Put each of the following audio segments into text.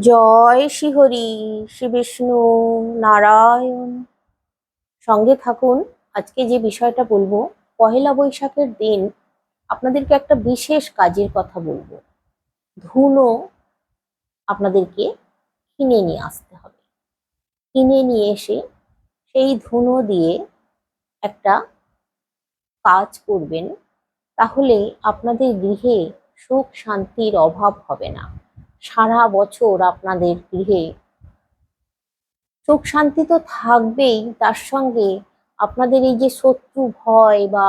জয় শ্রীহরি শ্রী বিষ্ণু নারায়ণ। সঙ্গে থাকুন, আজকে যে বিষয়টা বলব, পহেলা বৈশাখের দিন আপনাদেরকে একটা বিশেষ কাজের কথা বলব। ধুনো আপনাদেরকে কিনে নিয়ে আসতে হবে। কিনে নিয়ে এসে সেই ধুনো দিয়ে একটা কাজ করবেন তাহলে আপনাদের গৃহে সুখ শান্তির অভাব হবে না। সারা বছর আপনাদের গৃহে। সুখ শান্তি তো থাকবেই, তার সঙ্গে আপনাদের এই যে শত্রু ভয় বা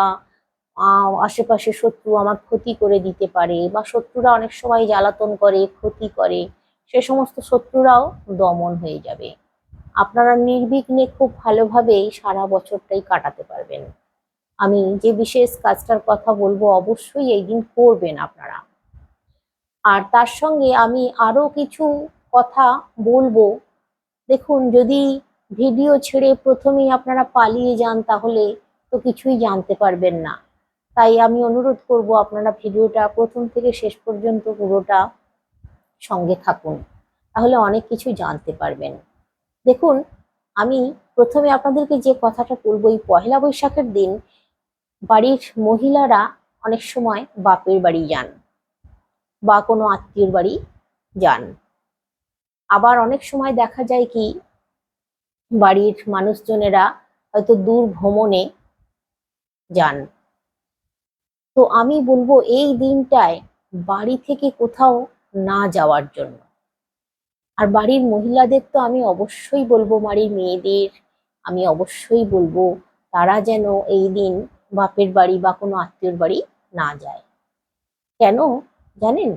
আশেপাশে শত্রু আমার ক্ষতি করে দিতে পারে বা শত্রুরা অনেক সময় জ্বালাতন করে, ক্ষতি করে, সে সমস্ত শত্রুরাও দমন হয়ে যাবে। আপনারা নির্বিঘ্নে খুব ভালোভাবেই সারা বছরটাই কাটাতে পারবেন। আমি যে বিশেষ কাজটার কথা বলব, অবশ্যই এই দিন করবেন আপনারা। আর তার সঙ্গে আমি আরও কিছু কথা বলব। দেখুন, যদি ভিডিও ছেড়ে প্রথমেই আপনারা পালিয়ে যান, তাহলে তো কিছুই জানতে পারবেন না। তাই আমি অনুরোধ করব, আপনারা ভিডিওটা প্রথম থেকে শেষ পর্যন্ত পুরোটা সঙ্গে থাকুন। তাহলে অনেক কিছু জানতে পারবেন। দেখুন, আমি প্রথমে আপনাদেরকে যে কথাটা বলব, এই পহেলা বৈশাখের দিন বাড়ির মহিলারা অনেক সময় বাপের বাড়ি যান। বা কোনো আত্মীয়র বাড়ি যান। আবার অনেক সময় দেখা যায় কি, বাড়ির মানুষজনেরা হয়তো দূর ভ্রমণে যান। তো আমি বলব এই দিনটায় বাড়ি থেকে কোথাও না যাওয়ার জন্য। আর বাড়ির মহিলাদের তো আমি অবশ্যই বলব, বাড়ির মেয়েদের আমি অবশ্যই বলব, তারা যেন এই দিন বাপের বাড়ি বা কোনো আত্মীয়র বাড়ি না যায়। কেন? জানেন?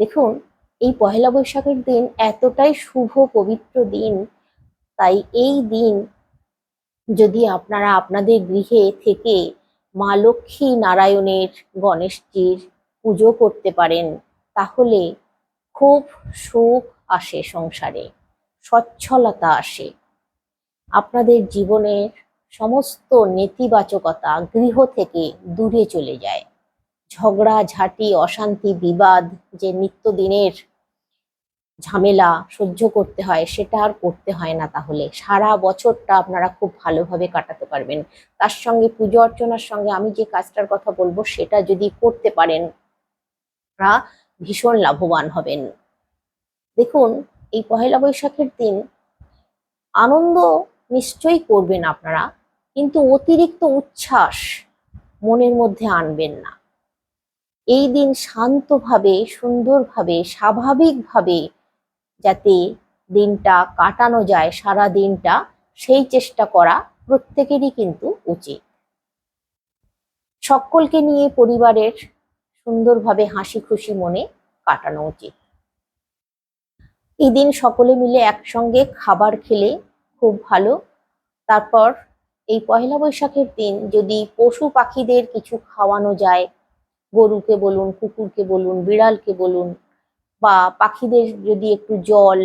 দেখুন, এই পহেলা বৈশাখের দিন এতটাই শুভ, পবিত্র দিন। তাই এই দিন যদি আপনারা আপনাদের গৃহে থেকে মা লক্ষ্মী নারায়ণের গণেশজির পুজো করতে পারেন, তাহলে খুব সুখ আসে সংসারে, সচ্ছলতা আসে। আপনাদের জীবনের সমস্ত নেতিবাচকতা গৃহ থেকে দূরে চলে যায়। ঝগড়া, ঝাঁটি, অশান্তি, বিবাদ, যে নিত্যদিনের ঝামেলা সহ্য করতে হয়, সেটা আর করতে হয় না তাহলে। সারা বছরটা আপনারা খুব ভালোভাবে কাটাতে পারবেন। তার সঙ্গে পুজো অর্চনার সঙ্গে আমি যে কাজটার কথা বলব, সেটা যদি করতে পারেন, আপনারা ভীষণ লাভবান হবেন। দেখুন, এই পহেলা বৈশাখের দিন আনন্দ নিশ্চয়ই করবেন আপনারা, কিন্তু অতিরিক্ত উচ্ছ্বাস মনের মধ্যে আনবেন না। এই দিন শান্তভাবে, সুন্দরভাবে, স্বাভাবিকভাবে যাতে দিনটা কাটানো যায়, সারা দিনটা, সেই চেষ্টা করা প্রত্যেকেরই কিন্তু উচিত। সকলকে নিয়ে পরিবারের সুন্দরভাবে হাসি খুশি মনে কাটানো উচিত। এই দিন সকলে মিলে একসঙ্গে খাবার খেলে খুব ভালো। তারপর এই পয়লা বৈশাখের দিন যদি পশু পাখিদের কিছু খাওয়ানো যায় গরুকে বলুন, কুকুরকে বলুন, বিড়ালকে বলুন, বা পাখিদের যদি একটু জল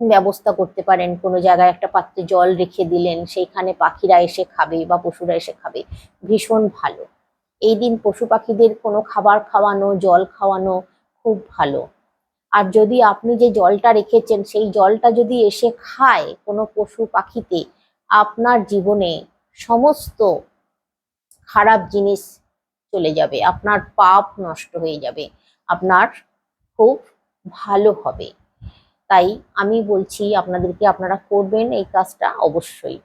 ব্যবস্থা করতে পারেন, কোনো জায়গায় একটা পাত্রে জল রেখে দিলেন, সেইখানে পাখিরা এসে খাবে বা পশুরা এসে খাবে, ভীষণ ভালো। এই দিন পশু পাখিদের কোনো খাবার খাওয়ানো, জল খাওয়ানো খুব ভালো। আর যদি আপনি যে জলটা রেখেছেন, সেই জলটা যদি এসে খায় কোনো পশু পাখিতে, আপনার জীবনে সমস্ত খারাপ জিনিস চলে যাবে, আপনার পাপ নষ্ট হয়ে যাবে, আপনার খুব ভালো হবে। তাই আমি বলছি, আপনাদেরকে আপনারা করবেন এই কাজটা অবশ্যই।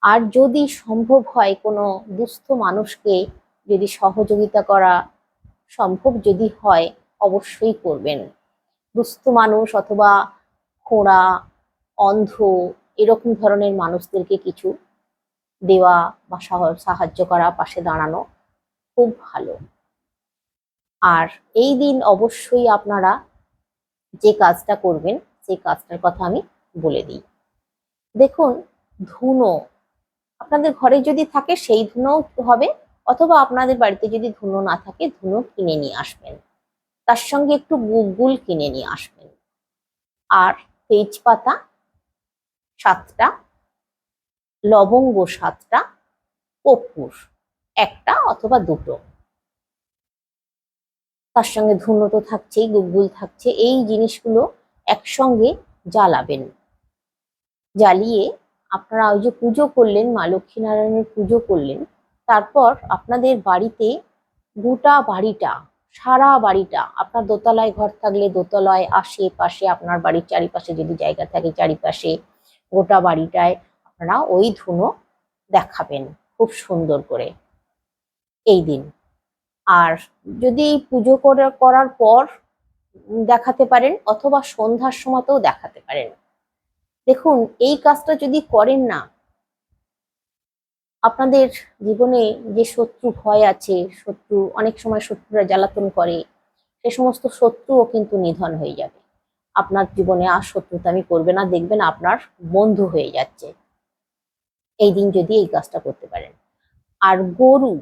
আর যদি সম্ভব হয় কোনো দুস্থ মানুষকে যদি সহযোগিতা করা সম্ভব যদি হয়, অবশ্যই করবেন। দুস্থ মানুষ অথবা খোঁড়া, অন্ধ, এরকম ধরনের মানুষদেরকে কিছু দেওয়া বা সাহ- সাহায্য করা, পাশে দাঁড়ানো খুব ভালো। আর এই দিন অবশ্যই আপনারা যে কাজটা করবেন সেই কাজটার কথা আমি বলে দিই। দেখুন, ধুনো। আপনাদের ঘরে যদি থাকে সেই ধুনো হবে, অথবা আপনাদের বাড়িতে যদি ধুনো না থাকে, ধুনো কিনে নিয়ে আসবেন। তার সঙ্গে একটু গুগুল কিনে নিয়ে আসবেন। আর তেজপাতা সাতটা, লবঙ্গ সাতটা কর্পূর একটা অথবা দুটো। তার সঙ্গে ধুনো তো থাকছেই গুগুল থাকছে, এই জিনিসগুলো একসঙ্গে জ্বালাবেন। জ্বালিয়ে আপনারা ওই যে পুজো করলেন, মা লক্ষ্মীনারায়ণের পুজো করলেন, তারপর আপনাদের বাড়িতে গোটা বাড়িটা, সারা বাড়িটা, আপনার দোতলায় ঘর থাকলে দোতলায় আশেপাশে, আপনার বাড়ির চারিপাশে যদি জায়গা থাকে চারিপাশে, গোটা বাড়িটায় আপনারা ওই ধুনো দেখাবেন, খুব সুন্দর করে। এই দিন। আর যদি পুজো করে, করার পর দেখাতে পারেন অথবা সন্ধ্যার সময়তেও দেখাতে পারেন। দেখুন, এই কাজটা যদি করেন না, আপনাদের জীবনে যে শত্রু ভয় আছে, শত্রু, অনেক সময় শত্রুরা জ্বালাতন করে, সে সমস্ত শত্রুও কিন্তু নিধন হয়ে যাবে। আপনার জীবনে আর শত্রুতামি করবে না, দেখবেন আপনার বন্ধু হয়ে যাচ্ছে। এই দিন যদি এই কাজটা করতে পারেন। আর গরু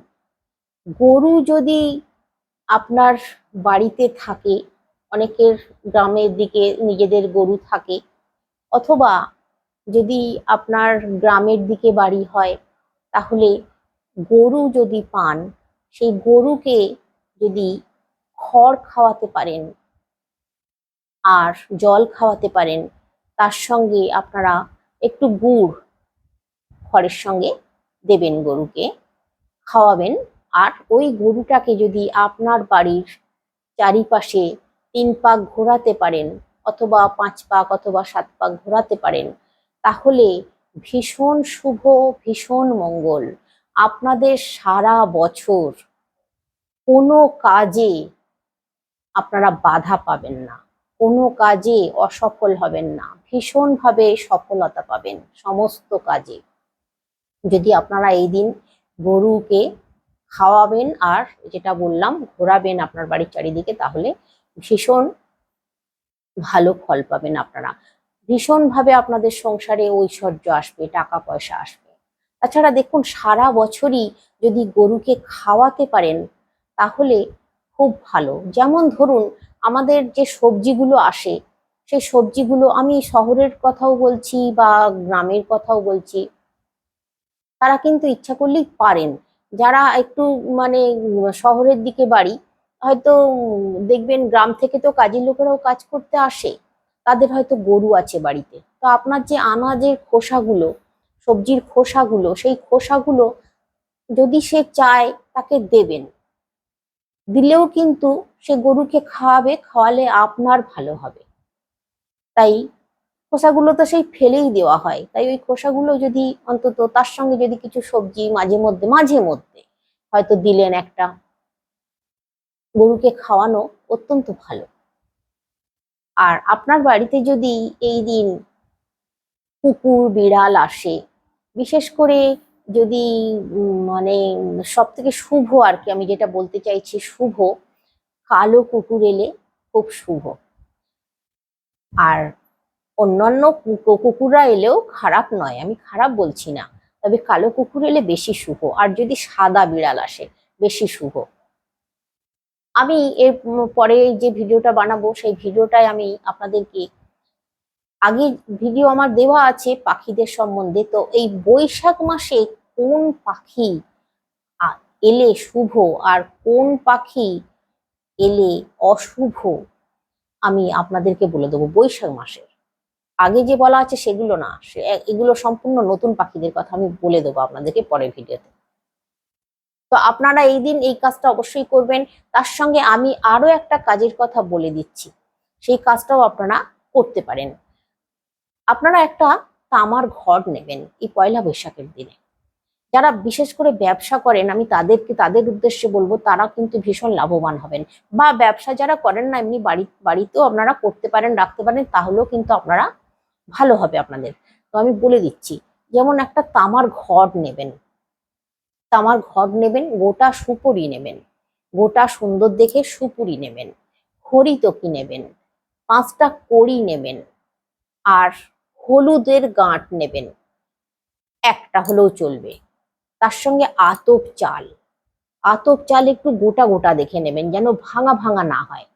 গরু যদি আপনার বাড়িতে থাকে, অনেকের গ্রামের দিকে নিজেদের গরু থাকে, অথবা যদি আপনার গ্রামের দিকে বাড়ি হয়, তাহলে গরু যদি পান, সেই গরুকে যদি খড় খাওয়াতে পারেন আর জল খাওয়াতে পারেন, তার সঙ্গে আপনারা একটু গুড় খড়ের সঙ্গে দেবেন গরুকে, খাওয়াবেন। আর ওই গরুটাকে যদি আপনার বাড়ির চারিপাশে তিন পাক ঘোরাতে পারেন অথবা পাঁচ পাক অথবা সাত পাক ঘোরাতে পারেন, তাহলে ভীষণ শুভ, ভীষণ মঙ্গল। আপনাদের সারা বছর কোনো কাজে আপনারা বাধা পাবেন না, কোনো কাজে অসফল হবেন না, ভীষণভাবে সফলতা পাবেন সমস্ত কাজে। যদি আপনারা এই দিন গরুকে খাওয়াবেন আর যেটা বললাম, ঘোরাবেন আপনার বাড়ির চারিদিকে, তাহলে ভীষণ ভালো ফল পাবেন আপনারা। ভীষণভাবে আপনাদের সংসারে ঐশ্বর্য আসবে টাকা পয়সা আসবে। তাছাড়া দেখুন, সারা বছরই যদি গরুকে খাওয়াতে পারেন, তাহলে খুব ভালো। যেমন ধরুন, আমাদের যে সবজিগুলো আসে, সেই সবজিগুলো আমি শহরের কথাও বলছি বা গ্রামের কথাও বলছি, তারা কিন্তু ইচ্ছা করলেই পারেন। যারা একটু মানে শহরের দিকে বাড়ি, হয়তো দেখবেন গ্রাম থেকে তো কাজের লোকেরাও কাজ করতে আসে, তাদের হয়তো গরু আছে বাড়িতে। তো আপনার যে আনাজের খোসাগুলো, সবজির খোসাগুলো, সেই খোসাগুলো যদি সে চায় তাকে দেবেন। দিলেও কিন্তু সে গরুকে খাওয়াবে, খাওয়ালে আপনার ভালো হবে। তাই খোসাগুলো তো সেই ফেলেই দেওয়া হয়। তাই ওই খোসাগুলো যদি অন্তত তার সঙ্গে যদি কিছু সবজি মাঝে মধ্যে মাঝে মধ্যে হয়তো দিলেন একটা গরুকে খাওয়ানো অত্যন্ত ভালো। আর আপনার বাড়িতে যদি এই দিন কুকুর, বিড়াল আসে, বিশেষ করে যদি মানে সব থেকে শুভ আর কি, আমি যেটা বলতে চাইছি শুভ, কালো কুকুর এলে খুব শুভ। আর অন্যান্য কুকুররা এলেও খারাপ নয়, আমি খারাপ বলছি না। তবে কালো কুকুর এলে বেশি শুভ, আর যদি সাদা বিড়াল আসে, বেশি শুভ। আমি এর পরে যে ভিডিওটা বানাবো, সেই ভিডিওটায় আমি আপনাদেরকে আগে ভিডিও আমার দেওয়া আছে পাখিদের সম্বন্ধে। তো এই বৈশাখ মাসে কোন পাখি এলে শুভ, আর কোন পাখি এলে অশুভ, আমি আপনাদেরকে বলে দেবো বৈশাখ মাসের। আগে যে বলা আছে সেগুলো না এগুলো সম্পূর্ণ নতুন পাখিদের কথা আমি বলে দেবো আপনাদেরকে পরের ভিডিওতে। তো আপনারা এই দিন এই কাজটা অবশ্যই করবেন। তার সঙ্গে আমি আরও একটা কাজের কথা বলে দিচ্ছি। সেই কাজটাও আপনারা করতে পারেন। আপনারা একটা তামার ঘর নেবেন এই পয়লা বৈশাখের দিনে। যারা বিশেষ করে ব্যবসা করেন, আমি তাদেরকে, তাদের উদ্দেশ্যে বলব, তারা কিন্তু ভীষণ লাভবান হবেন। বা ব্যবসা যারা করেন না, এমনি বাড়ি, বাড়িতেও আপনারা করতে পারেন, রাখতে পারেন, তাহলেও কিন্তু আপনারা ভালো হবে আপনাদের। তো আমি বলে দিচ্ছি, যেমন একটা তামার ঘর নেবেন, তামার ঘর নেবেন, গোটা সুপুরি নেবেন, গোটা সুন্দর দেখে সুপুরি নেবেন হরিতকি নেবেন, পাঁচটা কড়ি নেবেন, আর হলুদের গাঁট নেবেন, একটা হলেও চলবে। তার সঙ্গে আতপ চাল আতপ চাল একটু গোটা গোটা দেখে নেবেন, যেন ভাঙা ভাঙা না হয়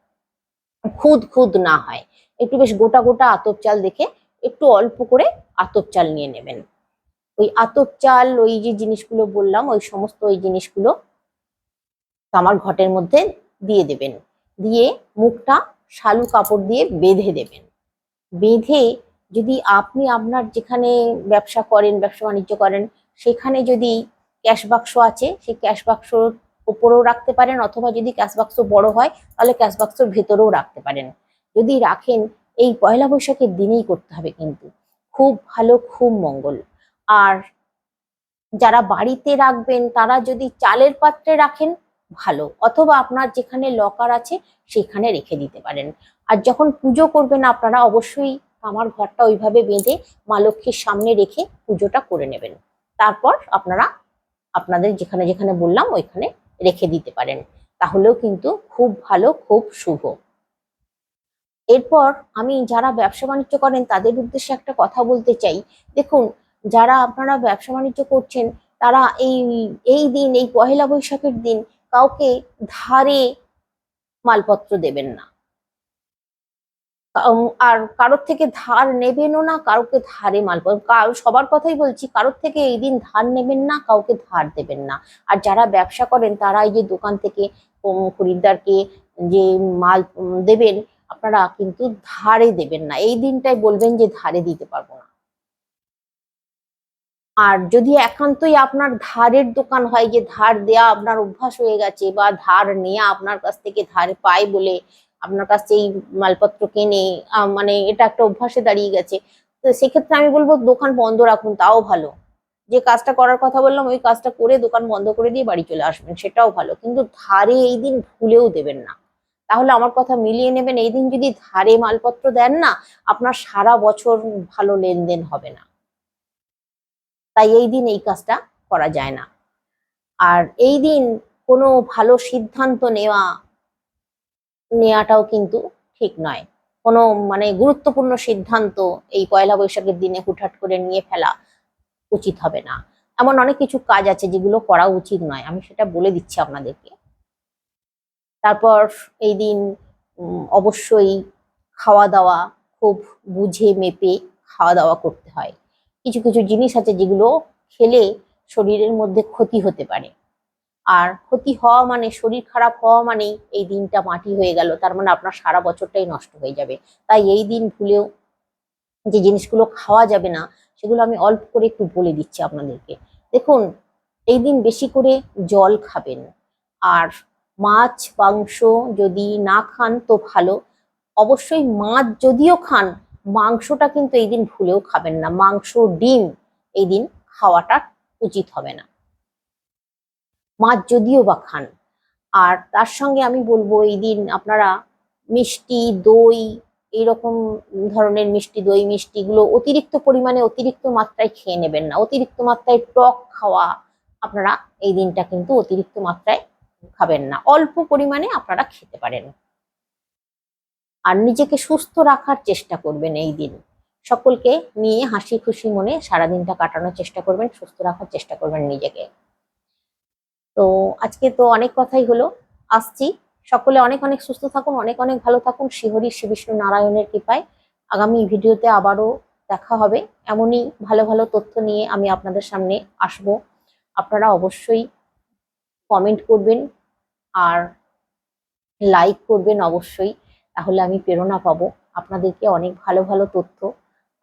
খুদ খুদ না হয়। একটু বেশ গোটা গোটা আতপ চাল দেখে একটু অল্প করে আতপ চাল নিয়ে নেবেন। ওই আতপ চাল, ওই যে জিনিসগুলো বললাম, ওই সমস্ত ওই জিনিসগুলো তামার ঘটের মধ্যে দিয়ে দেবেন। দিয়ে মুখটা শালু কাপড় দিয়ে বেঁধে দেবেন। বেঁধে যদি আপনি আপনার যেখানে ব্যবসা করেন, ব্যবসা বাণিজ্য করেন, সেখানে যদি ক্যাশ বাক্স আছে, সেই ক্যাশ বাক্সর উপরেও রাখতে পারেন, অথবা যদি ক্যাশ বাক্স বড় হয়, তাহলে ক্যাশ বাক্সর ভেতরেও রাখতে পারেন। যদি রাখেন এই পয়লা বৈশাখের দিনেই করতে হবে কিন্তু। খুব ভালো, খুব মঙ্গল। আর যারা বাড়িতে রাখবেন, তারা যদি চালের পাত্রে রাখেন, ভালো। অথবা আপনার যেখানে লকার আছে, সেখানে রেখে দিতে পারেন। আর যখন পুজো করবেন আপনারা, অবশ্যই আমার ঘরটা ওইভাবে বেঁধে মা লক্ষ্মীর সামনে রেখে পুজোটা করে নেবেন। তারপর আপনারা আপনাদের যেখানে যেখানে বললাম, ওইখানে রেখে দিতে পারেন। তাহলেও কিন্তু খুব ভালো, খুব শুভ। এরপর আমি যারা ব্যবসা বাণিজ্য করেন, তাদের উদ্দেশ্যে একটা কথা বলতে চাই। দেখুন, যারা আপনারা ব্যবসা বাণিজ্য করছেন, তারা এই এই দিন, এই পহেলা বৈশাখের দিন কাউকে ধারে মালপত্র দেবেন না। আর কারোর থেকে ধার নেবেনও না, কাউকে ধারে মালপত্র সবার কথাই বলছি, কারোর থেকে এই দিন ধার নেবেন না, কাউকে ধার দেবেন না। আর যারা ব্যবসা করেন, তারা এই যে দোকান থেকে খরিদ্দারকে যে মাল দেবেন আপনারা কিন্তু ধারে দেবেন না। এই দিনটাই বলবেন যে ধারে দিতে পারব না। আর যদি একান্তই আপনার ধারের দোকান হয় যে ধার দেয়া আপনার অভ্যাস হয়ে গেছে বা ধার নেওয়া আপনার কাছ থেকে ধার পায় বলে আপনার কাছ থেকে এই মালপত্র কেনে মানে এটা একটা অভ্যাসে দাঁড়িয়ে গেছে, তো সেক্ষেত্রে আমি বলব দোকান বন্ধ রাখুন, তাও ভালো। যে কাজটা করার কথা বললাম, ওই কাজটা করে দোকান বন্ধ করে দিয়ে বাড়ি চলে আসবেন, সেটাও ভালো। কিন্তু ধারে এই দিন ভুলেও দেবেন না। তাহলে আমার কথা মিলিয়ে নেবেন। এই দিন যদি ধারে মালপত্র দেন না, আপনার সারা বছর ভালো লেনদেন হবে না। তাই এই দিন এই কাজটা করা যায় না। আর এই দিন কোনো ভালো সিদ্ধান্ত নেওয়া, নেওয়াটাও কিন্তু ঠিক নয়। কোনো মানে গুরুত্বপূর্ণ সিদ্ধান্ত এই পয়লা বৈশাখের দিনে হুটহাট করে নিয়ে ফেলা উচিত হবে না। এমন অনেক কিছু কাজ আছে যেগুলো করা উচিত নয়। আমি সেটা বলে দিচ্ছি আপনাদেরকে। তারপর এই দিন অবশ্যই খাওয়া দাওয়া খুব বুঝে মেপে খাওয়া দাওয়া করতে হয়। কিছু কিছু জিনিস আছে যেগুলো খেলে শরীরের মধ্যে ক্ষতি হতে পারে। আর ক্ষতি হওয়া মানে শরীর খারাপ হওয়া মানেই এই দিনটা মাটি হয়ে গেল, তার মানে আপনার সারা বছরটাই নষ্ট হয়ে যাবে। তাই এই দিন ভুলেও যে জিনিসগুলো খাওয়া যাবে না, সেগুলো আমি অল্প করে একটু বলে দিচ্ছি আপনাদেরকে। দেখুন, এই দিন বেশি করে জল খাবেন। আর মাছ, মাংস যদি না খান তো ভালো। অবশ্যই মাছ যদিও খান, মাংসটা কিন্তু এই দিন ভুলেও খাবেন না। মাংস, ডিম এই দিন খাওয়াটা উচিত হবে না। মাছ যদিও বা খান, আর তার সঙ্গে আমি বলব এই দিন আপনারা মিষ্টি, দই এইরকম ধরনের মিষ্টি, দই মিষ্টিগুলো অতিরিক্ত পরিমাণে অতিরিক্ত মাত্রায় খেয়ে নেবেন না। অতিরিক্ত মাত্রায় টক খাওয়া আপনারা এই দিনটা কিন্তু অতিরিক্ত মাত্রায় খাবেন না। অল্প পরিমাণে আপনারা খেতে পারেন। আর নিজেকে সুস্থ রাখার চেষ্টা করবেন এই দিন। সকলকে নিয়ে হাসি খুশি মনে সারাদিনটা কাটানোর চেষ্টা করবেন, সুস্থ রাখার চেষ্টা করবেন নিজেকে। তো আজকে তো অনেক কথাই হলো। আসছি। সকলে অনেক অনেক সুস্থ থাকুন, অনেক অনেক ভালো থাকুন। শ্রীহরি শ্রী বিষ্ণু নারায়ণের কৃপায় আগামী ভিডিওতে আবারও দেখা হবে। এমনই ভালো ভালো তথ্য নিয়ে আমি আপনাদের সামনে আসব। আপনারা অবশ্যই কমেন্ট করবেন আর লাইক করবেন অবশ্যই, তাহলে আমি প্রেরণা পাবো। আপনাদেরকে অনেক ভালো ভালো তথ্য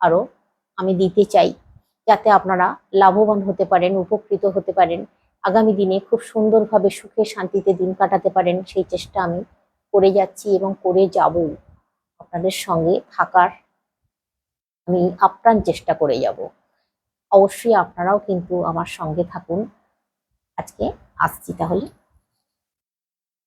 আরও আমি দিতে চাই, যাতে আপনারা লাভবান হতে পারেন, উপকৃত হতে পারেন। আগামী দিনে খুব সুন্দরভাবে সুখে শান্তিতে দিন কাটাতে পারেন, সেই চেষ্টা আমি করে যাচ্ছি এবং করে যাব। আপনাদের সঙ্গে থাকার আমি আপ্রাণ চেষ্টা করে যাব। অবশ্যই আপনারাও কিন্তু আমার সঙ্গে থাকুন। আজকে আসছি তাহলে।